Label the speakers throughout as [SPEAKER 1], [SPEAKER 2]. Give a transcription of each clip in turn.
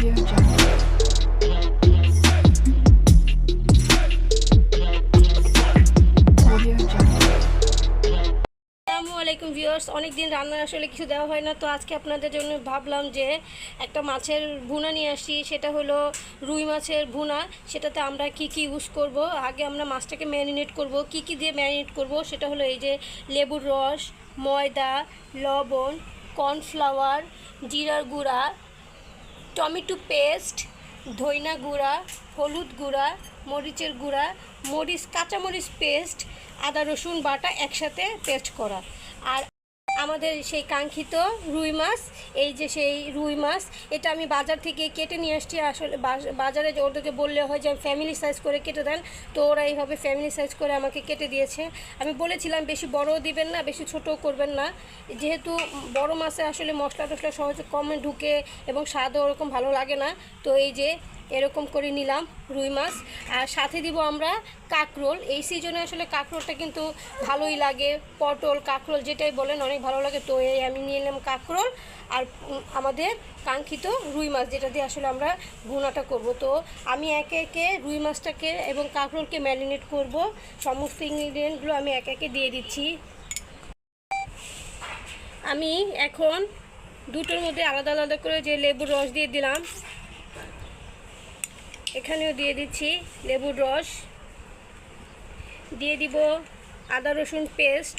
[SPEAKER 1] Audio Jungle. Audio Jungle.
[SPEAKER 2] আসসালামু আলাইকুম viewers অনেক দিন রান্নার আসলে কিছু দেওয়া হয় না তো আজকে আপনাদের জন্য ভাবলাম যে একটা মাছের ভুনা নিয়ে আসি সেটা হলো রুই মাছের ভুনা সেটাতে আমরা কি কি ইউজ করব আগে আমরা মাছটাকে ম্যারিনেট করব কি কি দিয়ে ম্যারিনেট করব সেটা হলো এই যে লেবুর রস ময়দা লবণ কর্নফ্লাওয়ার জিরার গুঁড়া টমেটো পেস্ট, ধইনা গুঁড়া, হলুদ গুঁড়া, মরিচের গুঁড়া, মরিচ, কাঁচামরিচ পেস্ট, আদা রসুন বাটা একসাথে পেস্ট করা। আর আমাদের সেই কাঙ্ক্ষিত রুই মাছ, এই যে সেই রুই মাছ, এটা আমি বাজার থেকে কেটে নিয়ে আসছি। আসলে বাজ- বাজারে ওদেরকে বললে হয় যে ফ্যামিলি সাইজ করে কেটে দেন, তো ওরা এইভাবে ফ্যামিলি সাইজ করে আমাকে কেটে দিয়েছে। আমি বলেছিলাম, বেশি বড়ও দিবেন না, বেশি ছোটও করবেন না। যেহেতু বড় মাছে আসলে মশলা টশলা সহজে কমে ঢুকে এবং স্বাদও ওরকম ভালো লাগে না, তো এই যে এরকম করে নিলাম রুই মাছ। আর সাথে দিব আমরা কাঁকরোল। এই সিজনে আসলে কাঁকরোলটা কিন্তু ভালোই লাগে। পটল, কাঁকরোল যেটাই বলেন, অনেক ভালো লাগে। তো এই আমি নিয়ে নিলাম কাঁকরোল। আর আমাদের কাঙ্ক্ষিত রুই মাছ, যেটা দিয়ে আসলে আমরা ভুনাটা করব। তো আমি একে একে রুই মাছটাকে এবং কাঁকরোলকে ম্যারিনেট করব। সমস্ত ইনগ্রিডিয়েন্টগুলো আমি একে একে দিয়ে দিচ্ছি। আমি এখন দুটোর মধ্যে আলাদা আলাদা করে যে লেবুর রস দিয়ে দিলাম এখানেও দিয়ে দিচ্ছি লেবুর রস। দিয়ে দিব আদা রসুন পেস্ট।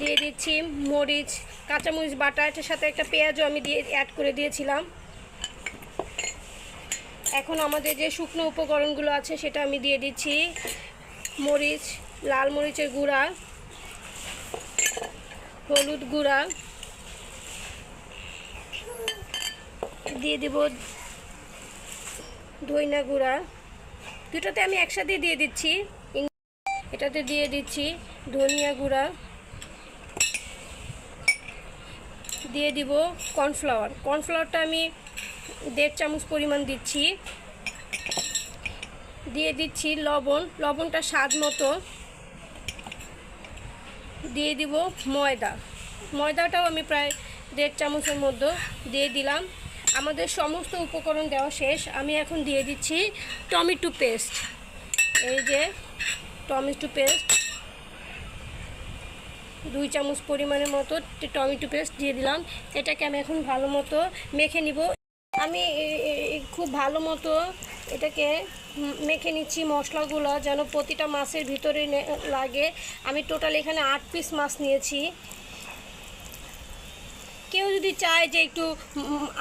[SPEAKER 2] দিয়ে দিচ্ছি মরিচ, কাঁচামরিচ, বাটা, এটার সাথে একটা পেঁয়াজও আমি দিয়ে অ্যাড করে দিয়েছিলাম। এখন আমাদের যে শুকনো উপকরণগুলো আছে সেটা আমি দিয়ে দিচ্ছি মরিচ, লাল মরিচের গুঁড়া, হলুদ গুঁড়া। দিয়ে দেব দইনা গুঁড়া। দুটোতে আমি একসাথে দিয়ে দিচ্ছি। এটাতে দিয়ে দিচ্ছি ধনিয়া গুঁড়া। দিয়ে দিব কর্নফ্লাওয়ার। কর্নফ্লাওয়ারটা আমি দেড় চামচ পরিমাণ দিচ্ছি। দিয়ে দিচ্ছি লবণ। লবণটা স্বাদ মতো। দিয়ে দিব ময়দা। ময়দাটাও আমি প্রায় দেড় চামচের মধ্যে দিয়ে দিলাম। আমাদের সমস্ত উপকরণ দেওয়া শেষ। আমি এখন দিয়ে দিচ্ছি টমেটো পেস্ট এই যে টমেটো পেস্ট দুই চামচ পরিমাণের মতো টমেটো পেস্ট দিয়ে দিলাম। এটাকে আমি এখন ভালো মতো মেখে নিব। আমি খুব ভালো মতো এটাকে মেখে নিচ্ছি মশলাগুলো যেন প্রতিটা মাছের ভিতরে লাগে। আমি টোটাল এখানে আট পিস মাছ নিয়েছি। কেউ যদি চায় যে একটু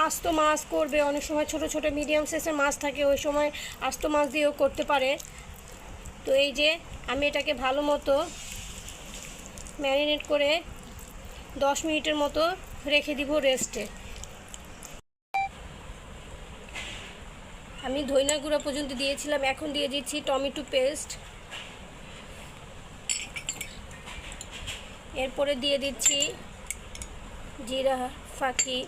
[SPEAKER 2] আস্ত মাছ করবে, অনেক সময় ছোট ছোট মিডিয়াম সাইজের মাছ থাকে, ওই সময় আস্ত মাছ দিয়েও করতে পারে। তো এই যে, আমি এটাকে ভালো মতো ম্যারিনেট করে দশ মিনিটের মতো রেখে দিব রেস্টে আমি ধইনা গুঁড়া পর্যন্ত দিয়েছিলাম, এখন দিয়ে দিচ্ছি টমেটো পেস্ট এরপরে দিয়ে দিচ্ছি জিরা, ফাঁকি,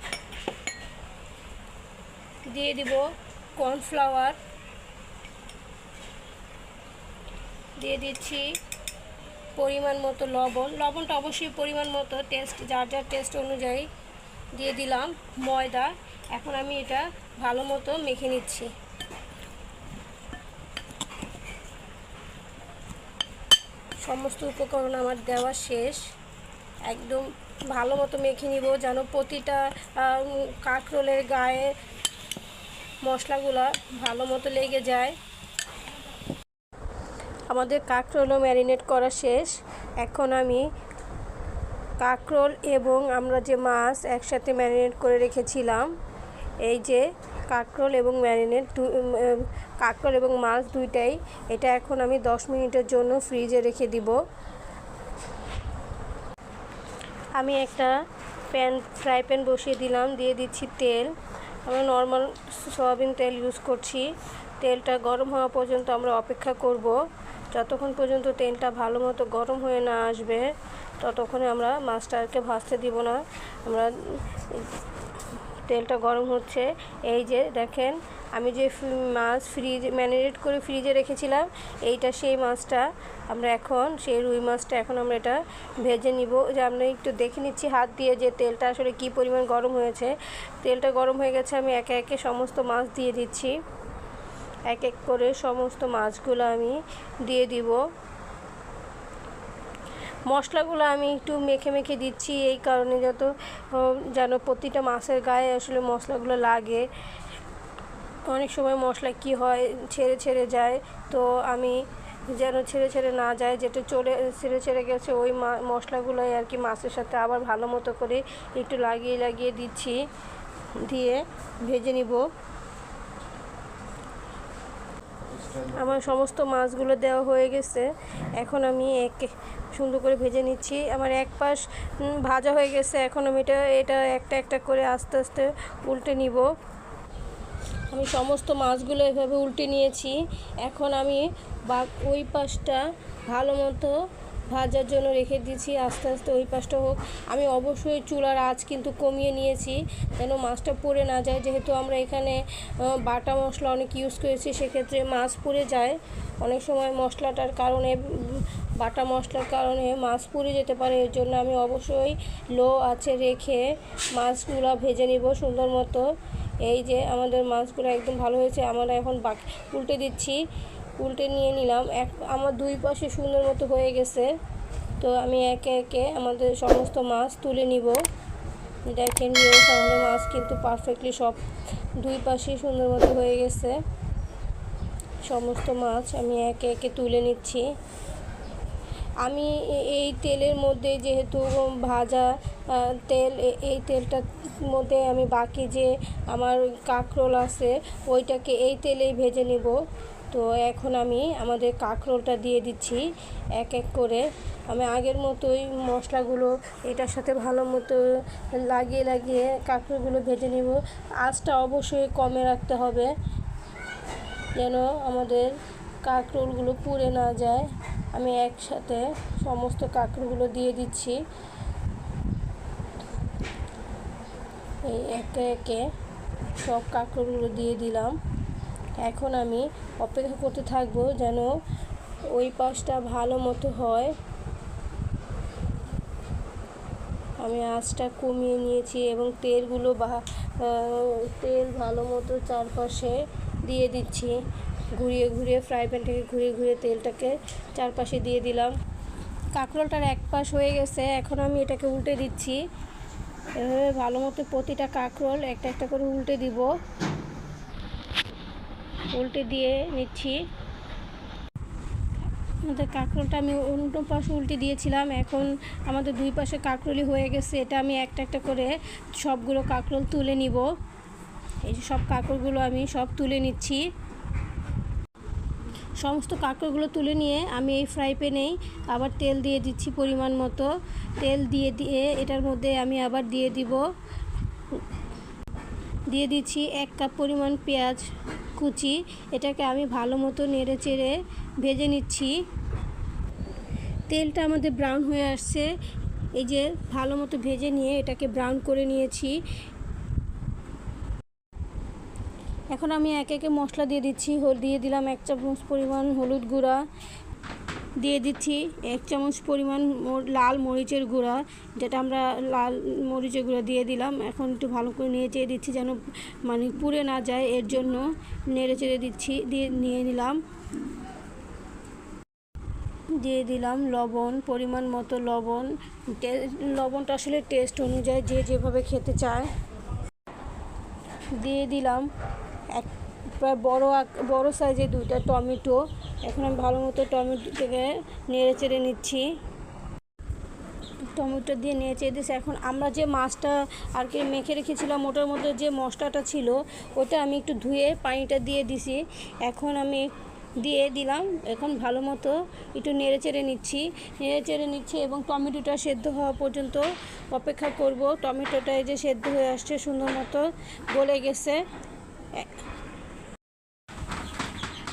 [SPEAKER 2] দিয়ে দিব কর্নফ্লাওয়ার। দিয়ে দিচ্ছি পরিমাণ মতো লবণ। লবণটা অবশ্যই পরিমাণ মতো টেস্ট যার যার টেস্ট অনুযায়ী দিয়ে দিলাম ময়দা। এখন আমি এটা ভালো মতো মেখে নিচ্ছি। সমস্ত উপকরণ আমার দেওয়া শেষ। একদম ভালো মতো মেখে নিব যেন প্রতিটা কাঁকরোলের গায়ে মশলাগুলো ভালো মতো লেগে যায়। আমাদের কাঁকরোলও ম্যারিনেট করা শেষ। এখন আমি কাঁকরোল এবং আমরা যে মাছ একসাথে ম্যারিনেট করে রেখেছিলাম, এই যে কাঁকরোল এবং ম্যারিনেট কাঁকরোল এবং মাছ দুইটাই, এটা এখন আমি দশ মিনিটের জন্য ফ্রিজে রেখে দিব। আমি একটা প্যান, ফ্রাই প্যান বসিয়ে দিলাম, দিয়ে দিচ্ছি তেল। আমরা নর্মাল সয়াবিন তেল ইউজ করছি। তেলটা গরম হওয়া পর্যন্ত আমরা অপেক্ষা করব। যতক্ষণ পর্যন্ত তেলটা ভালো মতো গরম হয়ে না আসবে, ততক্ষণে আমরা মাছটাকে ভাজতে দিব না। আমরা তেলটা গরম হচ্ছে। এই যে দেখেন, আমি যে মাছ ফ্রিজ, ম্যারিনেট করে ফ্রিজে রেখেছিলাম, এইটা সেই মাছটা আমরা এখন, সেই রুই মাছটা এখন আমরা এটা ভেজে নিব। যে আমরা একটু দেখে নিচ্ছি হাত দিয়ে যে তেলটা আসলে কি পরিমাণ গরম হয়েছে। তেলটা গরম হয়ে গেছে, আমি একে একে সমস্ত মাছ দিয়ে দিচ্ছি। এক এক করে সমস্ত মাছগুলো আমি দিয়ে দিব। মশলাগুলো আমি একটু মেখে মেখে দিচ্ছি, এই কারণে যত যেন প্রতিটা মাছের গায়ে আসলে মশলাগুলো লাগে। অনেক সময় মশলা কি হয়, ছেড়ে ছেড়ে যায়, তো আমি যেন ছেড়ে ছেড়ে না যায়, যেটা চলে, ছেড়ে ছেড়ে গেছে, ওই মা- মশলাগুলোই আর কি মাছের সাথে আবার ভালো মতো করে একটু লাগিয়ে লাগিয়ে দিচ্ছি, দিয়ে ভেজে নিব। আমার সমস্ত মাছগুলো দেওয়া হয়ে গেছে। এখন আমি এক সুন্দর করে ভেজে নিচ্ছি। আমার এক পাশ ভাজা হয়ে গেছে। এখন আমি এটা এটা একটা একটা করে আস্তে আস্তে উল্টে নিব। আমি সমস্ত মাছগুলো এভাবে উল্টে নিয়েছি। এখন আমি বা, ওই পাশটা ভালো মতো ভাজার জন্য রেখে দিয়েছি, আস্তে আস্তে ওই পাশটা হোক। আমি অবশ্যই চুলার আঁচ কিন্তু কমিয়ে নিয়েছি, যেন মাছটা পুড়ে না যায়। যেহেতু আমরা এখানে বাটা মশলা অনেক ইউজ করেছি, সেক্ষেত্রে মাছ পুড়ে যায়। অনেক সময় মশলাটার কারণে, বাটা মশলার কারণে মাছ পুড়ে যেতে পারে। এর জন্য আমি অবশ্যই লো আছে রেখে মাছগুলো ভেজে নিব সুন্দর মতো। এই যে আমাদের মাছগুলো একদম ভালো হয়েছে, আমরা এখন বাকি, উল্টে দিচ্ছি। উল্টে নিয়ে নিলাম। এক, আমার দুই পাশে সুন্দর মতো হয়ে গেছে। তো আমি একে একে আমাদের সমস্ত মাছ তুলে নিব। দেখেন আমাদের মাছ কিন্তু পারফেক্টলি সব দুই পাশেই সুন্দর মতো হয়ে গেছে। সমস্ত মাছ আমি একে একে তুলে নিচ্ছি। আমি এই তেলের মধ্যে যেহেতু ভাজা তেল এই তেলটার মধ্যে আমি বাকি যে আমার কাঁকরোল আছে, ওইটাকে এই তেলেই ভেজে নিব। তো এখন আমি আমাদের কাঁকরোলটা দিয়ে দিচ্ছি এক এক করে। আমি আগের মতোই মশলাগুলো এটার সাথে ভালো মতো লাগিয়ে লাগিয়ে কাঁকরোলগুলো ভেজে নেব। আঁচটা অবশ্যই কমে রাখতে হবে যেন আমাদের কাঁকরোলগুলো পুড়ে না যায়। আমি একসাথে সমস্ত কাঁকরোলগুলো দিয়ে দিচ্ছি। এই একে একে সব কাঁকরোলগুলো দিয়ে দিলাম। এখন আমি অপেক্ষা করতে থাকব যেন ওই পাশটা ভালো মতো হয়। আমি আঁচটা কমিয়ে নিয়েছি এবং তেলগুলো বা তেল ভালো মতো চারপাশে দিয়ে দিচ্ছি। ঘুরিয়ে ঘুরিয়ে ফ্রাই প্যানটাকে ঘুরিয়ে ঘুরিয়ে তেলটাকে চারপাশে দিয়ে দিলাম। কাঁকরোলটার এক পাশ হয়ে গেছে, এখন আমি এটাকে উল্টে দিচ্ছি। এভাবে ভালো মতো প্রতিটা কাঁকরোল একটা একটা করে উল্টে দিব। উল্টে দিয়ে নিচ্ছি। আমাদের কাঁকরোলটা আমি অন্য পাশে উল্টে দিয়েছিলাম। এখন আমাদের দুই পাশে কাঁকরোলই হয়ে গেছে। এটা আমি একটা একটা করে সবগুলো কাঁকরোল তুলে নিব। এই যে সব কাঁকরোলগুলো আমি সব তুলে নিচ্ছি। সমস্ত কাঁকরোলগুলো তুলে নিয়ে আমি এই ফ্রাই প্যানেই আবার তেল দিয়ে দিচ্ছি পরিমাণ মতো। তেল দিয়ে দিয়ে এটার মধ্যে আমি আবার দিয়ে দিব। দিয়ে দিচ্ছি এক কাপ পরিমাণ পেঁয়াজ। কুচি, এটাকে আমি ভালো মতো নেড়ে চেড়ে ভেজে নিচ্ছি। তেলটা আমাদের ব্রাউন হয়ে আসছে। এই যে ভালো মতো ভেজে নিয়ে এটাকে ব্রাউন করে নিয়েছি। এখন আমি এক একে মশলা দিয়ে দিচ্ছি। দিয়ে দিলাম এক চামচ পরিমাণ হলুদ গুঁড়া। দিয়ে দিচ্ছি। এক চামচ পরিমাণ লাল মরিচের গুঁড়া, যেটা আমরা লাল মরিচের গুঁড়া দিয়ে দিলাম। এখন একটু ভালো করে নিয়ে চেয়ে দিচ্ছি যেন মানে পুড়ে না যায়, এর জন্য নেড়ে চেড়ে দিচ্ছি, দিয়ে নিয়ে নিলাম। দিয়ে দিলাম লবণ, পরিমাণ মতো লবণ। লবণটা আসলে টেস্ট অনুযায়ী যে যেভাবে খেতে চায়। দিয়ে দিলাম এক প্রায় বড় বড় সাইজের দুইটা টমেটো। এখন আমি ভালো মতো টমেটোটাকে নেড়ে চেড়ে নিচ্ছি। টমেটো দিয়ে নেড়ে চেড়ে দিচ্ছি এখন আমরা যে মাছটা আর কি মেখে রেখেছিলাম, ওটার মধ্যে যে মশলাটা ছিল, ওটা আমি একটু ধুয়ে পানিটা দিয়ে দিছি। এখন আমি দিয়ে দিলাম। এখন ভালো মতো একটু নেড়ে চেড়ে নিচ্ছি। নেড়ে চেড়ে নিচ্ছি এবং টমেটোটা সেদ্ধ হওয়া পর্যন্ত অপেক্ষা করব। টমেটোটা এই যে সেদ্ধ হয়ে আসছে, সুন্দর মতো গলে গেছে।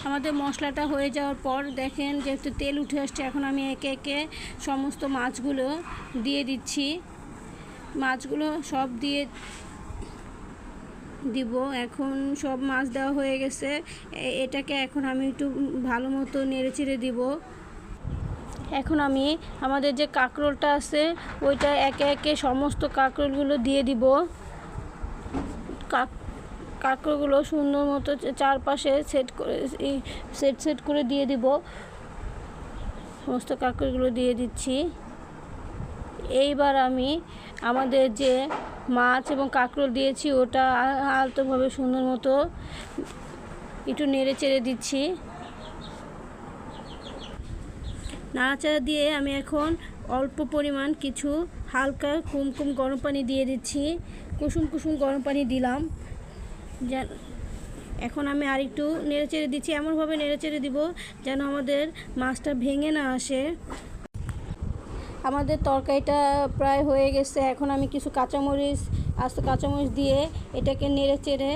[SPEAKER 2] আমাদের মশলাটা হয়ে যাওয়ার পর দেখেন যেহেতু তেল উঠে আসছে, এখন আমি একে একে সমস্ত মাছগুলো দিয়ে দিচ্ছি। মাছগুলো সব দিয়ে দিব, এখন সব মাছ দেওয়া হয়ে গেছে। এটাকে এখন আমি একটু ভালো মতো নেড়ে চেড়ে দিব। এখন আমি আমাদের যে কাঁকরোলটা আছে, ওইটা একে একে সমস্ত কাঁকরোলগুলো দিয়ে দিব। কাক কাঁকরোলগুলো সুন্দর মতো চারপাশে সেট করে সেট সেট করে দিয়ে দিব। সমস্ত কাঁকড়গুলো দিয়ে দিচ্ছি। এইবার আমি আমাদের যে মাছ এবং কাঁকরোল দিয়েছি, ওটা আলতোভাবে সুন্দর মতো একটু নেড়ে চেড়ে দিচ্ছি। নাড়াচাড়া দিয়ে আমি এখন অল্প পরিমাণ কিছু হালকা কুমকুম গরম পানি দিয়ে দিচ্ছি। কুসুম কুসুম গরম পানি দিলাম। যেন এখন আমি আরেকটু নেড়ে চেড়ে দিচ্ছি, এমনভাবে নেড়ে চেড়ে দিব যেন আমাদের মাছটা ভেঙে না আসে। আমাদের তরকারিটা প্রায় হয়ে গেছে, এখন আমি কিছু কাঁচামরিচ, আস্ত কাঁচামরিচ দিয়ে এটাকে নেড়ে চেড়ে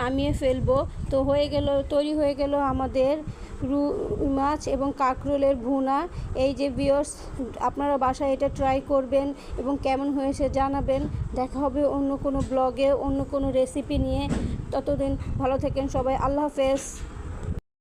[SPEAKER 2] নামিয়ে ফেলব। তো হয়ে গেল, তৈরি হয়ে গেল আমাদের রু, মাছ এবং কাঁকরোলের ভুনা। এই যে বিয়র্স আপনারা বাসায় এটা ট্রাই করবেন এবং কেমন হয়েছে জানাবেন। দেখা হবে অন্য কোনো ব্লগে অন্য কোনো রেসিপি নিয়ে। ততদিন ভালো থাকেন সবাই। আল্লাহ হাফেজ।